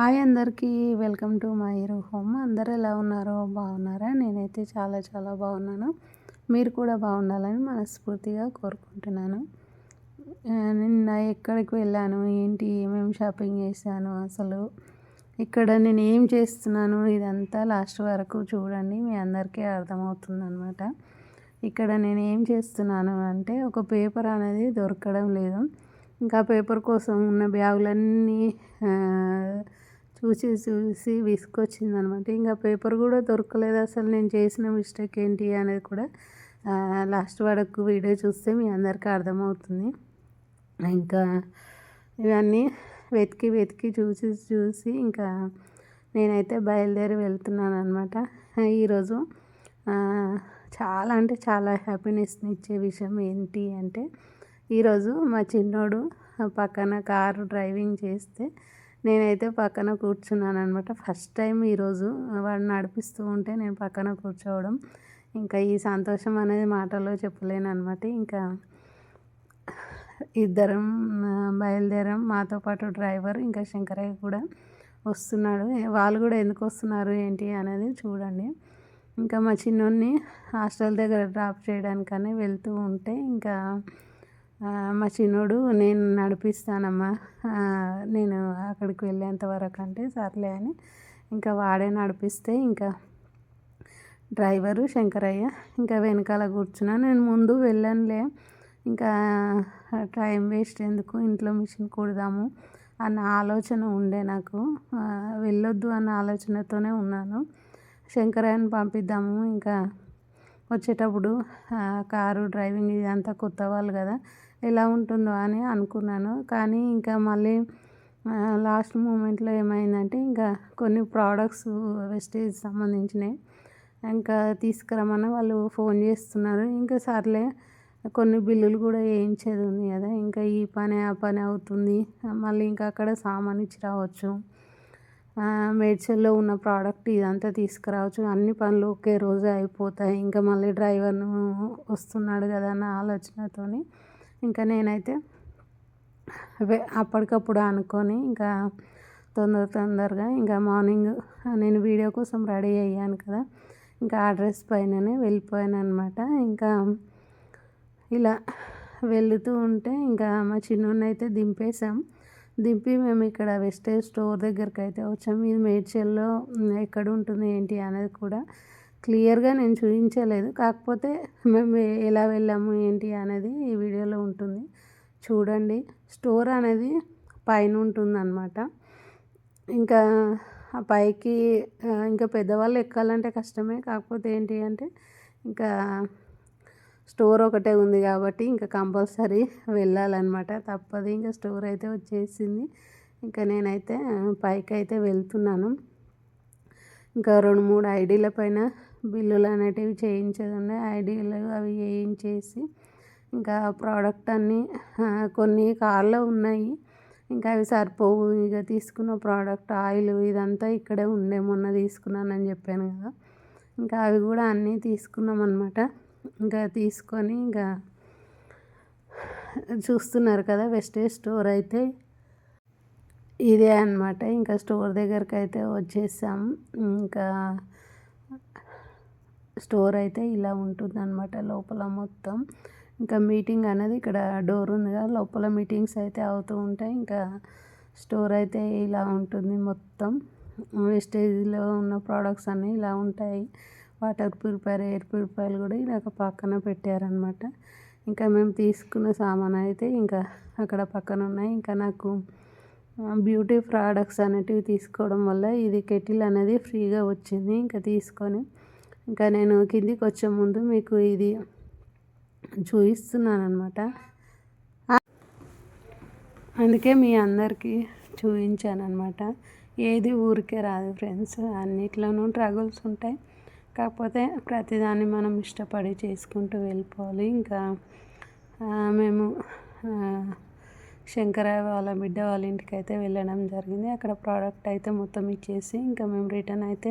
Hi అందరికీ welcome to my home. అందరూ ఎలా ఉన్నారో బాగున్నారా? నేనైతే చాలా చాలా బాగున్నాను. మీరు కూడా బాగుండాలని మనస్ఫూర్తిగా కోరుకుంటున్నాను. నిన్న ఎక్కడికి వెళ్ళాను? ఏంటి? ఏమేమి షాపింగ్ చేశాను అసలు? ఇక్కడ నేను ఏం చేస్తున్నాను? ఇదంతా లాస్ట్ వరకు చూడండి మీ అందరికీ అర్థమవుతుంది అనమాట ఇక్కడ నేను ఏం చేస్తున్నాను అంటే ఒక పేపర్ అనేది దొరకడం లేదు. ఇంకా పేపర్ కోసం ఉన్న బ్యాగులన్నీ చూసి చూసి విసుకొచ్చింది అనమాట ఇంకా పేపర్ కూడా దొరకలేదు అసలు. నేను చేసిన మిస్టేక్ ఏంటి అనేది కూడా లాస్ట్ వరకు వీడియో చూస్తే మీ అందరికీ అర్థమవుతుంది. ఇంకా ఇవన్నీ వెతికి వెతికి చూసి చూసి ఇంకా నేనైతే బయలుదేరి వెళ్తున్నాను అనమాట ఈరోజు చాలా అంటే చాలా హ్యాపీనెస్ని ఇచ్చే విషయం ఏంటి అంటే ఈరోజు మా చిన్నోడు పక్కన కారు డ్రైవింగ్ చేస్తే నేనైతే పక్కన కూర్చున్నాను అనమాట ఫస్ట్ టైం ఈరోజు వాడు నడిపిస్తూ ఉంటే నేను పక్కన కూర్చోవడం ఇంకా ఈ సంతోషం అనేది మాటల్లో చెప్పలేను అనమాట ఇంకా ఇద్దరం బయలుదేరాం. మాతో పాటు డ్రైవర్ ఇంకా శంకరయ్య కూడా వస్తున్నాడు. వాళ్ళు కూడా ఎందుకు వస్తున్నారు ఏంటి అనేది చూడండి. ఇంకా మా చిన్నోడిని హాస్టల్ దగ్గర డ్రాప్ చేయడానికని వెళ్తూ ఉంటే ఇంకా మా చిన్నోడు నేను నడిపిస్తానమ్మా. నేను అక్కడికి వెళ్ళేంత వరకు అంటే సర్లే అని ఇంకా వాడే నడిపిస్తే ఇంకా డ్రైవరు శంకరయ్య ఇంకా వెనకాల కూర్చున్నా నేను ముందు వెళ్ళనులే. ఇంకా టైం వేస్ట్ ఎందుకు? ఇంట్లో మిషన్ కుడదాము అన్న ఆలోచన ఉండే నాకు. వెళ్ళొద్దు అన్న ఆలోచనతోనే ఉన్నాను. శంకరయ్యను పంపిద్దాము. ఇంకా వచ్చేటప్పుడు కారు డ్రైవింగ్ ఇదంతా కొత్త వాళ్ళు కదా. ఎలా ఉంటుందో అని అనుకున్నాను. కానీ ఇంకా మళ్ళీ లాస్ట్ మూమెంట్లో ఏమైందంటే ఇంకా కొన్ని ప్రోడక్ట్స్ వెస్టేజ్ సంబంధించినవి ఇంకా తీసుకురమ్మని వాళ్ళు ఫోన్ చేస్తున్నారు. ఇంకా సర్లే కొన్ని బిల్లులు కూడా వేయించేది ఉంది కదా ఇంకా ఈ పని ఆ పని అవుతుంది. మళ్ళీ ఇంకా అక్కడ సామాన్ ఇచ్చి రావచ్చు. మేడ్చల్లో ఉన్న ప్రోడక్ట్ ఇదంతా తీసుకురావచ్చు. అన్ని పనులు ఒకే రోజు అయిపోతాయి. ఇంకా మళ్ళీ డ్రైవర్ను వస్తున్నాడు కదా అన్న ఆలోచనతోని ఇంకా నేనైతే అప్పటికప్పుడు అనుకొని ఇంకా తొందర తొందరగా ఇంకా మార్నింగ్ నేను వీడియో కోసం రెడీ అయ్యాను కదా. ఇంకా ఆ డ్రెస్ పైననే వెళ్ళిపోయాను అనమాట ఇంకా ఇలా వెళుతూ ఉంటే ఇంకా మా చిన్నోడిని అయితే దింపేశాం. దింపి మేము ఇక్కడ వెస్టేజ్ స్టోర్ దగ్గరికి అయితే వచ్చాము ఇది మేడ్చల్లో ఎక్కడ ఉంటుంది ఏంటి అనేది కూడా క్లియర్గా నేను చూపించలేదు కాకపోతే మేము ఎలా వెళ్ళాము ఏంటి అనేది ఈ వీడియోలో ఉంటుంది. చూడండి. స్టోర్ అనేది పైన ఉంటుంది అనమాట ఇంకా ఆ పైకి ఇంకా పెద్దవాళ్ళు ఎక్కాలంటే కష్టమే. కాకపోతే ఏంటి అంటే ఇంకా స్టోర్ ఒకటే ఉంది కాబట్టి ఇంకా కంపల్సరీ వెళ్ళాలన్నమాట. తప్పదు. ఇంకా స్టోర్ అయితే వచ్చేసింది. ఇంకా నేనైతే పైకి అయితే వెళ్తున్నాను. ఇంకా రెండు మూడు ఐడీల పైన బిల్లులు అనేటివి చేయించేదండి. ఐడీలు అవి వేయించేసి ఇంకా ప్రోడక్ట్ అన్నీ కొన్ని కార్లో ఉన్నాయి. ఇంకా అవి సరిపోవు. ఇక తీసుకున్న ప్రోడక్ట్ ఆయిల్ ఇదంతా ఇక్కడే ఉండే మొన్న తీసుకున్నానని చెప్పాను కదా. ఇంకా అవి కూడా అన్నీ తీసుకున్నాం అనమాట ఇంకా తీసుకొని ఇంకా చూస్తున్నారు కదా వెస్టేజ్ స్టోర్ అయితే ఇదే అనమాట ఇంకా స్టోర్ దగ్గరికి అయితే వచ్చేసాం. ఇంకా స్టోర్ అయితే ఇలా ఉంటుంది అనమాట లోపల మొత్తం. ఇంకా మీటింగ్ అనేది ఇక్కడ డోర్ ఉంది కదా లోపల మీటింగ్స్ అయితే అవుతూ ఉంటాయి. ఇంకా స్టోర్ అయితే ఇలా ఉంటుంది మొత్తం. వేస్టేజ్లో ఉన్న ప్రోడక్ట్స్ అన్నీ ఇలా ఉంటాయి. వాటర్ ప్యూరిఫైర్ ఎయిర్ ప్యూరిఫైర్ కూడా ఇలాగ పక్కన పెట్టారనమాట ఇంకా మేము తీసుకున్న సామాన్ అయితే ఇంకా అక్కడ పక్కన ఉన్నాయి. ఇంకా నాకు బ్యూటీ ప్రోడక్ట్స్ అనేటివి తీసుకోవడం వల్ల ఇది కెటిల్ అనేది ఫ్రీగా వచ్చింది. ఇంకా తీసుకొని ఇంకా నేను కిందికి వచ్చే ముందు మీకు ఇది చూపిస్తున్నాను అనమాట అందుకే మీ అందరికీ చూపించాను అనమాట ఏది ఊరికే రాదు ఫ్రెండ్స్. అన్నిట్లోనూ ట్రగుల్స్ ఉంటాయి. కాకపోతే ప్రతిదాన్ని మనం ఇష్టపడి చేసుకుంటూ వెళ్ళిపోవాలి. ఇంకా మేము శంకరాయ వాళ్ళ బిడ్డ వాళ్ళ ఇంటికి అయితే వెళ్ళడం జరిగింది. అక్కడ ప్రోడక్ట్ అయితే మొత్తం ఇచ్చేసి ఇంకా మేము రిటర్న్ అయితే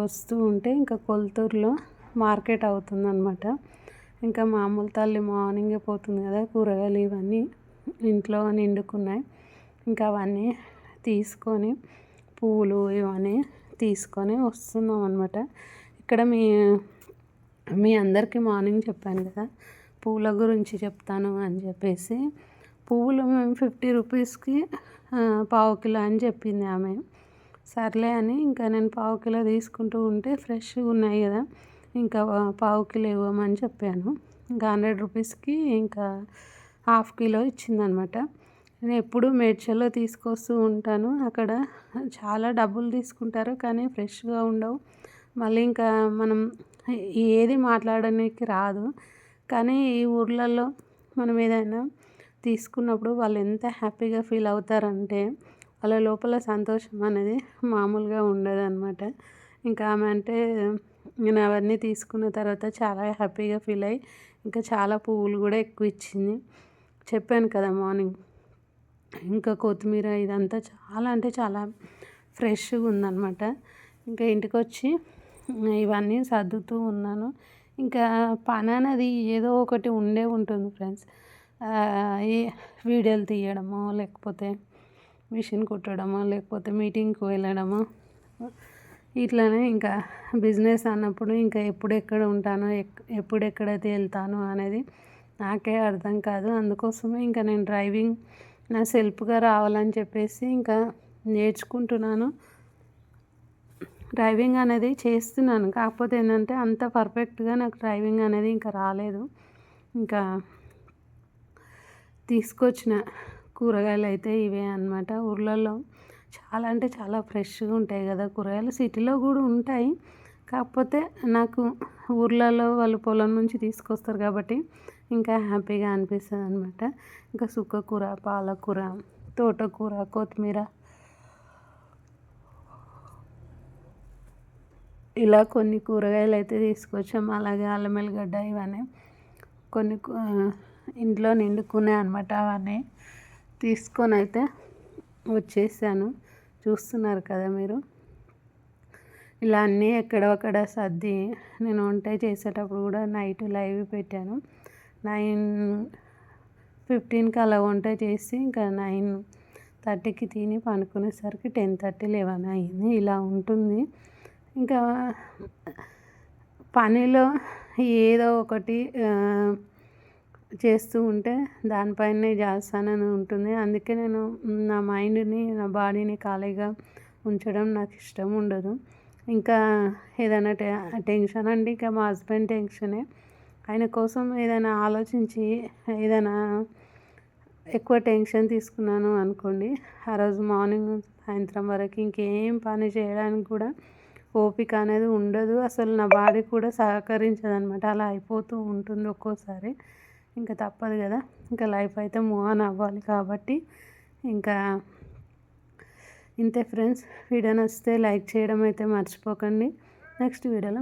వస్తూ ఉంటే ఇంకా కొలతూరులో మార్కెట్ అవుతుందన్నమాట. ఇంకా మామూలు తల్లి మార్నింగే పోతుంది కదా కూరగాయలు ఇవన్నీ ఇంట్లో నిండుకున్నాయి. ఇంకా అవన్నీ తీసుకొని పువ్వులు ఇవన్నీ తీసుకొని వస్తున్నాం అనమాట ఇక్కడ మీ మీ అందరికీ మార్నింగ్ చెప్పాను కదా పూల గురించి చెప్తాను అని చెప్పేసి. పువ్వులు మేము ఫిఫ్టీ రూపీస్కి పావు కిలో అని చెప్పింది ఆమె. సర్లే అని ఇంకా నేను పావు కిలో తీసుకుంటూ ఉంటే ఫ్రెష్గా ఉన్నాయి కదా ఇంకా పావు కిలో ఇవ్వమని చెప్పాను. ఇంకా హండ్రెడ్ రూపీస్కి ఇంకా హాఫ్ కిలో ఇచ్చిందనమాట. నేను ఎప్పుడూ మేడ్చల్లో తీసుకొస్తూ ఉంటాను. అక్కడ చాలా డబ్బులు తీసుకుంటారు కానీ ఫ్రెష్గా ఉండవు. మళ్ళీ ఇంకా మనం ఏది మాట్లాడడానికి రాదు. కానీ ఈ ఊర్లలో మనం ఏదైనా తీసుకున్నప్పుడు వాళ్ళు ఎంత హ్యాపీగా ఫీల్ అవుతారంటే వాళ్ళ లోపల సంతోషం అనేది మామూలుగా ఉండదు అనమాట ఇంకా ఆమె అంటే నేను అవన్నీ తీసుకున్న తర్వాత చాలా హ్యాపీగా ఫీల్ అయ్యి ఇంకా చాలా పువ్వులు కూడా ఎక్కువ ఇచ్చింది. చెప్పాను కదా మార్నింగ్. ఇంకా కొత్తిమీర ఇదంతా చాలా అంటే చాలా ఫ్రెష్గా ఉందన్నమాట. ఇంకా ఇంటికి వచ్చి ఇవన్నీ సర్దుతూ ఉన్నాను. ఇంకా పని అనేది ఏదో ఒకటి ఉండే ఉంటుంది ఫ్రెండ్స్. ఈ వీడియోలు తీయడము లేకపోతే మిషన్ కుట్టడమా లేకపోతే మీటింగ్కి వెళ్ళడమా? ఇట్లానే ఇంకా బిజినెస్ అన్నప్పుడు ఇంకా ఎప్పుడెక్కడ ఉంటానో ఎప్పుడెక్కడైతే వెళ్తాను అనేది నాకే అర్థం కాదు. అందుకోసమే ఇంకా నేను డ్రైవింగ్ నా సెల్ఫ్గా రావాలని చెప్పేసి ఇంకా నేర్చుకుంటున్నాను. డ్రైవింగ్ అనేది చేస్తున్నాను. కాకపోతే ఏంటంటే అంత పర్ఫెక్ట్గా నాకు డ్రైవింగ్ అనేది ఇంకా రాలేదు. ఇంకా తీసుకొచ్చిన కూరగాయలు అయితే ఇవే అనమాట ఊర్లలో చాలా అంటే చాలా ఫ్రెష్గా ఉంటాయి కదా కూరగాయలు. సిటీలో కూడా ఉంటాయి. కాకపోతే నాకు ఊర్లలో వాళ్ళు పొలం నుంచి తీసుకొస్తారు కాబట్టి ఇంకా హ్యాపీగా అనిపిస్తుంది అనమాట ఇంకా సుక్కకూర పాలకూర తోటకూర కొత్తిమీర ఇలా కొన్ని కూరగాయలు అయితే తీసుకొచ్చాం. అలాగే అల్లం వెల్లిగడ్డ ఇవన్నీ కొన్ని ఇంట్లో నిండుకున్నాయి అనమాట అవన్నీ. తీసుకొని అయితే వచ్చేసాను. చూస్తున్నారు కదా మీరు? ఇలా అన్నీ ఎక్కడొక్కడ సర్ది నేను వంట చేసేటప్పుడు కూడా నైట్ లైవ్ పెట్టాను. నైన్ ఫిఫ్టీన్కి అలా వంట చేసి ఇంకా నైన్ థర్టీకి తిని పనుకునేసరికి టెన్ థర్టీ లెవెన్ అయింది ఇలా ఉంటుంది. ఇంకా పనిలో ఏదో ఒకటి చేస్తూ ఉంటే దానిపైనే చేస్తానని ఉంటుంది. అందుకే నేను నా మైండ్ని నా బాడీని ఖాళీగా ఉంచడం నాకు ఇష్టం ఉండదు. ఇంకా ఏదైనా టె టెన్షన్ అండి ఇంకా మా హస్బెండ్ టెన్షనే. ఆయన కోసం ఏదైనా ఆలోచించి ఏదైనా ఎక్కువ టెన్షన్ తీసుకున్నాను అనుకోండి ఆ రోజు మార్నింగ్ సాయంత్రం వరకు ఇంకేం పని చేయడానికి కూడా ఓపిక అనేది ఉండదు. అసలు నా బాడీ కూడా సహకరించదు అనమాట అలా అయిపోతూ ఉంటుంది ఒక్కోసారి. ఇంకా తప్పదు కదా. ఇంకా లైఫ్ అయితే మూవ్ ఆన్ అవ్వాలి కాబట్టి ఇంకా ఇంతే ఫ్రెండ్స్. వీడియో నచ్చితే లైక్ చేయడం అయితే మర్చిపోకండి. నెక్స్ట్ వీడియోలో